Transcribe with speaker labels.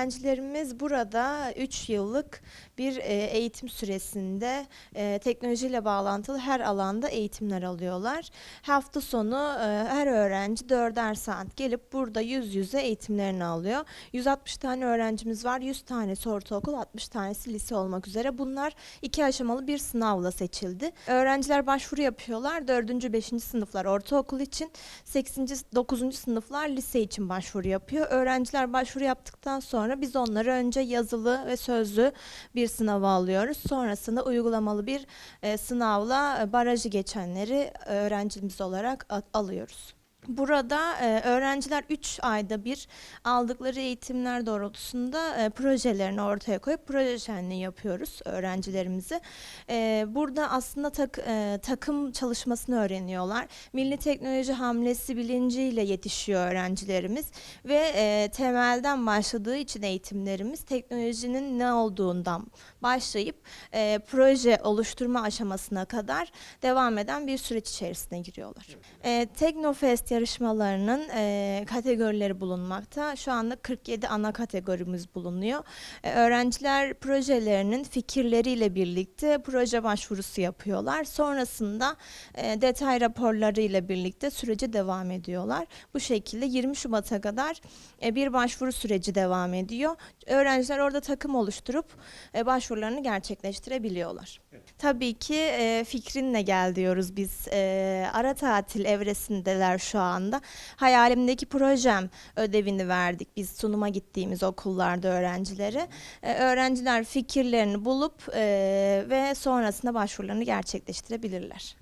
Speaker 1: Öğrencilerimiz burada 3 yıllık bir e, eğitim süresinde e, teknolojiyle bağlantılı her alanda eğitimler alıyorlar. Hafta sonu e, her öğrenci 4'er saat gelip burada yüz yüze eğitimlerini alıyor. 160 tane öğrencimiz var. 100 tanesi ortaokul, 60 tanesi lise olmak üzere. Bunlar iki aşamalı bir sınavla seçildi. Öğrenciler başvuru yapıyorlar. 4. 5. sınıflar ortaokul için, 8. 9. sınıflar lise için başvuru yapıyor. Öğrenciler başvuru yaptıktan sonra biz onları önce yazılı ve sözlü bir sınava alıyoruz. Sonrasında uygulamalı bir e, sınavla e, barajı geçenleri öğrencimiz olarak alıyoruz. Burada e, öğrenciler 3 ayda bir aldıkları eğitimler doğrultusunda e, projelerini ortaya koyup proje şenliği yapıyoruz öğrencilerimizi. E, burada aslında tak, e, takım çalışmasını öğreniyorlar. Milli teknoloji hamlesi bilinciyle yetişiyor öğrencilerimiz ve e, temelden başladığı için eğitimlerimiz teknolojinin ne olduğundan başlayıp e, proje oluşturma aşamasına kadar devam eden bir süreç içerisine giriyorlar. E, Teknofest yarışmalarının e, kategorileri bulunmakta. Şu anda 47 ana kategorimiz bulunuyor. E, öğrenciler projelerinin fikirleriyle birlikte proje başvurusu yapıyorlar. Sonrasında e, detay raporlarıyla birlikte sürece devam ediyorlar. Bu şekilde 20 Şubat'a kadar e, bir başvuru süreci devam ediyor. Öğrenciler orada takım oluşturup e, başvurularını gerçekleştirebiliyorlar. Tabii ki e, fikrinle gel diyoruz biz. E, ara tatil evresindeler şu anda. Hayalimdeki projem ödevini verdik biz sunuma gittiğimiz okullarda öğrencilere. E, öğrenciler fikirlerini bulup e, ve sonrasında başvurularını gerçekleştirebilirler.